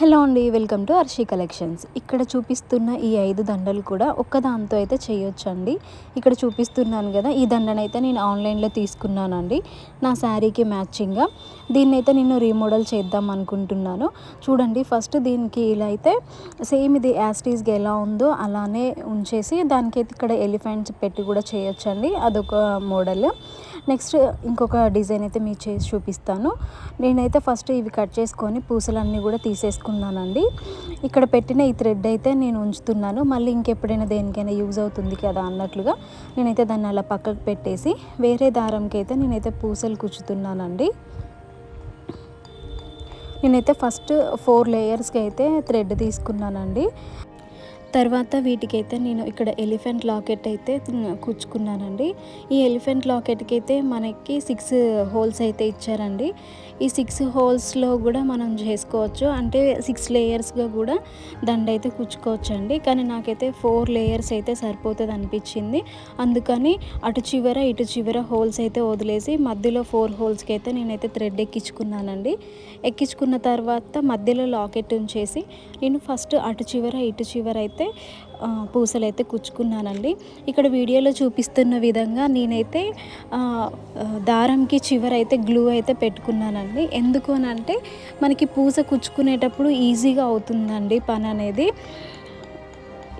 Hello అండి welcome to Arshi collections. ఇక్కడ చూపిస్తున్న ఈ ఐదు దండలు కూడా ఒక్క దాంతో అయితే చేయొచ్చండి. ఇక్కడ చూపిస్తున్నాను కదా ఈ దండనైతే నేను ఆన్లైన్లో తీసుకున్నానండి. నా శారీకి మ్యాచింగ్గా దీన్ని అయితే నేను రీమోడల్ చేద్దాం అనుకుంటున్నాను. చూడండి ఫస్ట్ దీనికి ఇలా అయితే సేమ్ ఇది యాస్టీస్గా ఎలా ఉందో అలానే ఉంచేసి దానికైతే ఇక్కడ ఎలిఫెంట్స్ పెట్టి కూడా చేయొచ్చండి అదొక మోడల్. నెక్స్ట్ ఇంకొక డిజైన్ అయితే మీకు చేసి చూపిస్తాను. నేనైతే ఫస్ట్ ఇవి కట్ చేసుకొని పూసలన్నీ కూడా తీసేసుకున్నానండి ఇక్కడ పెట్టిన ఈ థ్రెడ్ అయితే నేను ఉంచుతున్నాను. మళ్ళీ ఇంకెప్పుడైనా దేనికైనా యూజ్ అవుతుంది కదా అన్నట్లుగా నేనైతే దాన్ని అలా పక్కకు పెట్టేసి వేరే దారంకి అయితే నేనైతే పూసలు కుచ్చుతున్నానండి. నేనైతే ఫస్ట్ ఫోర్ లేయర్స్కి అయితే థ్రెడ్ తీసుకున్నానండి. తర్వాత వీటికైతే నేను ఇక్కడ ఎలిఫెంట్ లాకెట్ అయితే కూర్చుకున్నానండి ఈ ఎలిఫెంట్ లాకెట్కి అయితే మనకి సిక్స్ హోల్స్ అయితే ఇచ్చారండి. ఈ సిక్స్ హోల్స్లో కూడా మనం చేసుకోవచ్చు. అంటే సిక్స్ లేయర్స్గా కూడా దండ అయితే కూర్చుకోవచ్చు అండి కానీ నాకైతే ఫోర్ లేయర్స్ అయితే సరిపోతుంది అనిపించింది. అందుకని అటు చివర ఇటు చివర హోల్స్ అయితే వదిలేసి మధ్యలో ఫోర్ హోల్స్కి అయితే నేనైతే థ్రెడ్ ఎక్కించుకున్నానండి ఎక్కించుకున్న తర్వాత మధ్యలో లాకెట్ ఉంచేసి నేను ఫస్ట్ అటు చివర ఇటు చివర అయితే అయితే పూసలు అయితే కుచ్చుకున్నానండి ఇక్కడ వీడియోలో చూపిస్తున్న విధంగా నేనైతే దారంకి చివర అయితే గ్లూ అయితే పెట్టుకున్నానండి. ఎందుకు అని అంటే మనకి పూస కుచ్చుకునేటప్పుడు ఈజీగా అవుతుందండి పని అనేది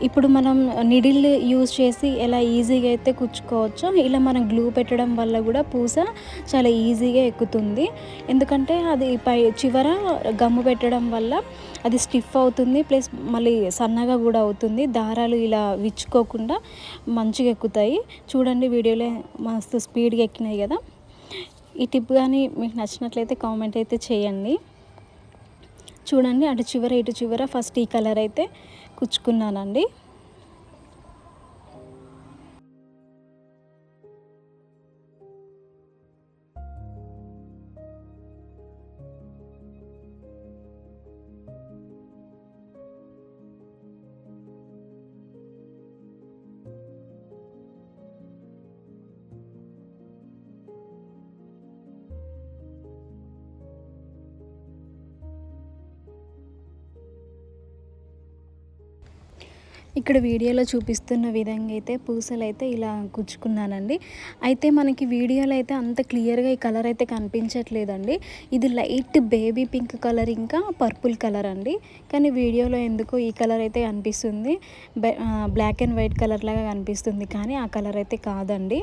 ఇప్పుడు మనం నిడిల్ యూజ్ చేసి ఎలా ఈజీగా అయితే కుచ్చుకోవచ్చో ఇలా మనం గ్లూ పెట్టడం వల్ల కూడా పూస చాలా ఈజీగా ఎక్కుతుంది. ఎందుకంటే అది పై చివర గమ్ము పెట్టడం వల్ల అది స్టిఫ్ అవుతుంది ప్లస్ మళ్ళీ సన్నగా కూడా అవుతుంది. దారాలు ఇలా విచ్చుకోకుండా మంచిగా ఎక్కుతాయి. చూడండి వీడియోలో మస్తు స్పీడ్గా ఎక్కినాయి కదా. ఈ టిప్ కానీ మీకు నచ్చినట్లయితే కామెంట్ అయితే చేయండి. చూడండి అటు చివర ఇటు చివర ఫస్ట్ ఈ కలర్ అయితే కుచ్చుకున్నానండి. ఇక్కడ వీడియోలో చూపిస్తున్న విధంగా అయితే పూసలు అయితే ఇలా గుచ్చుకున్నానండి. అయితే మనకి వీడియోలో అయితే అంత క్లియర్గా ఈ కలర్ అయితే కనిపించట్లేదండి. ఇది లైట్ బేబీ పింక్ కలర్ ఇంకా పర్పుల్ కలర్ అండి. కానీ వీడియోలో ఎందుకో ఈ కలర్ అయితే కనిపిస్తుంది. బ్లాక్ అండ్ వైట్ కలర్ లాగా కనిపిస్తుంది. కానీ ఆ కలర్ అయితే కాదండి.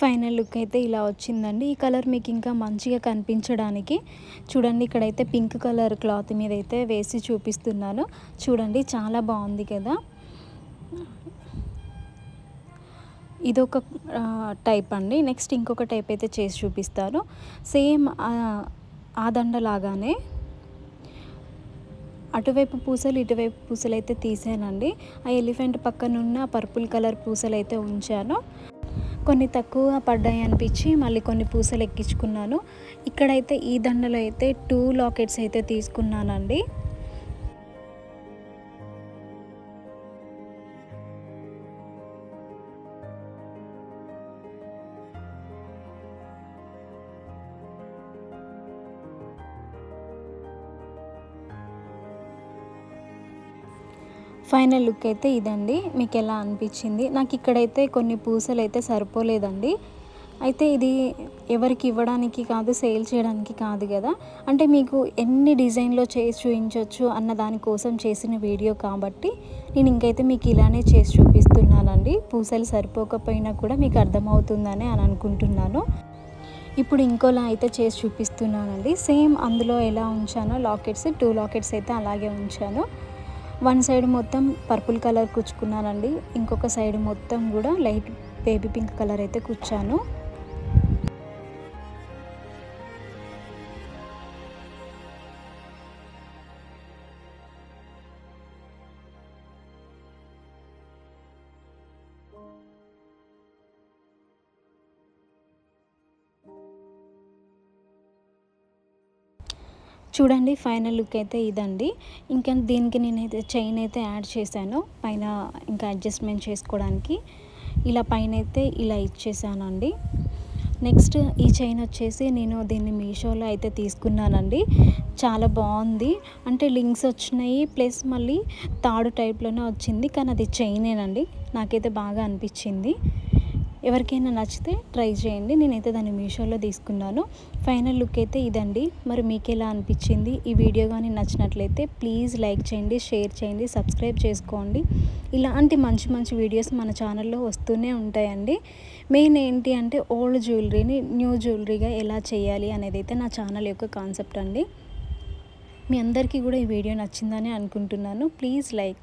ఫైనల్ లుక్ అయితే ఇలా వచ్చిందండి. ఈ కలర్ మీకు ఇంకా మంచిగా కనిపించడానికి చూడండి ఇక్కడైతే పింక్ కలర్ క్లాత్ మీద అయితే వేసి చూపిస్తున్నాను. చూడండి చాలా బాగుంది కదా. ఇదొక టైప్ అండి. నెక్స్ట్ ఇంకొక టైప్ అయితే చేసి చూపిస్తాను. సేమ్ ఆ దండలాగానే అటువైపు పూసలు ఇటువైపు పూసలు అయితే తీసానండి. ఆ ఎలిఫెంట్ పక్కనున్న పర్పుల్ కలర్ పూసలు అయితే ఉంచాను. కొన్ని తక్కువ పడ్డాయి అనిపించి మళ్ళీ కొన్ని పూసలు ఎక్కించుకున్నాను ఇక్కడైతే ఈ దండలో అయితే టూ లాకెట్స్ అయితే తీసుకున్నానండి. ఫైనల్ లుక్ అయితే ఇదండి. మీకు ఎలా అనిపించింది? నాకు ఇక్కడైతే కొన్ని పూసలు అయితే సరిపోలేదండి. అయితే ఇది ఎవరికి ఇవ్వడానికి కాదు సేల్ చేయడానికి కాదు కదా. అంటే మీకు ఎన్ని డిజైన్లో చేసి చూపించవచ్చు అన్న దానికోసం చేసిన వీడియో కాబట్టి నేను ఇంకైతే మీకు ఇలానే చేసి చూపిస్తున్నానండి. పూసలు సరిపోకపోయినా కూడా మీకు అర్థమవుతుందని అని అనుకుంటున్నాను. ఇప్పుడు ఇంకోలా అయితే చేసి చూపిస్తున్నానండి. సేమ్ అందులో ఎలా ఉంచానో లాకెట్స్ టూ లాకెట్స్ అయితే అలాగే ఉంచాను. వన్ సైడ్ మొత్తం పర్పుల్ కలర్ కుచ్చుకున్నానండి. ఇంకొక సైడ్ మొత్తం కూడా లైట్ బేబీ పింక్ కలర్ అయితే కుచ్చాను. చూడండి ఫైనల్ లుక్ అయితే ఇదండి. ఇంకా దీనికి నేనైతే చైన్ అయితే యాడ్ చేశాను. పైన ఇంకా అడ్జస్ట్మెంట్ చేసుకోవడానికి. ఇలా పైన అయితే ఇలా ఇచ్చేసానండి. నెక్స్ట్ ఈ చైన్ వచ్చేసి నేను దీన్ని మీషోలో అయితే తీసుకున్నానండి. చాలా బాగుంది. అంటే లింక్స్ వచ్చినాయి ప్లస్ మళ్ళీ తాడు టైప్లోనే వచ్చింది. కానీ అది చైనేనండి. నాకైతే బాగా అనిపించింది. ఎవరికైనా నచ్చితే ట్రై చేయండి. నేనైతే దాన్ని మీషోలో తీసుకున్నాను. ఫైనల్ లుక్ అయితే ఇదండి. మరి మీకు ఎలా అనిపించింది? ఈ వీడియో కానీ నచ్చినట్లయితే ప్లీజ్ లైక్ చేయండి షేర్ చేయండి సబ్స్క్రైబ్ చేసుకోండి. ఇలాంటి మంచి మంచి వీడియోస్ మన ఛానల్లో వస్తూనే ఉంటాయండి. మెయిన్ ఏంటి అంటే ఓల్డ్ జ్యువెలరీని న్యూ జ్యువెలరీగా ఎలా చేయాలి అనేది అయితే నా ఛానల్ యొక్క కాన్సెప్ట్ అండి. మీ అందరికీ కూడా ఈ వీడియో నచ్చిందని అనుకుంటున్నాను. Please like.